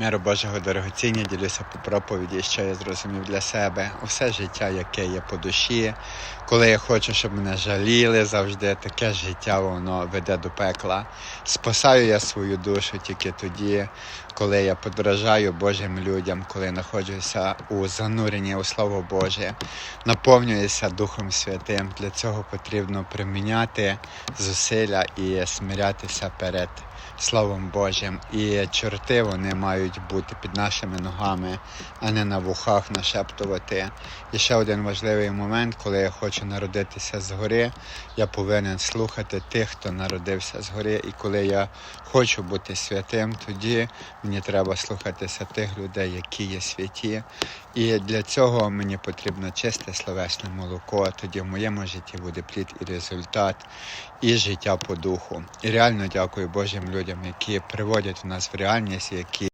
Миру Божого дорогоціння, ділюся по проповіді, що я зрозумів для себе. Усе життя, яке є по душі. Коли я хочу, щоб мене жаліли завжди, таке життя воно веде до пекла. Спасаю я свою душу тільки тоді, коли я подорожаю Божим людям, коли знаходжуся у зануренні у Слово Боже, наповнююся Духом Святим. Для цього потрібно приміняти зусилля і смирятися перед Словом Божим. І чорти вони мають бути під нашими ногами, а не на вухах нашептувати. І ще один важливий момент, коли я хочу народитися згори, я повинен слухати тих, хто народився згори. І коли я хочу бути святим, тоді мені треба слухатися тих людей, які є святі. І для цього мені потрібно чисте словесне молоко. Тоді в моєму житті буде плід і результат, і життя по духу. І реально дякую Божим людям, які приводять нас в реальність, які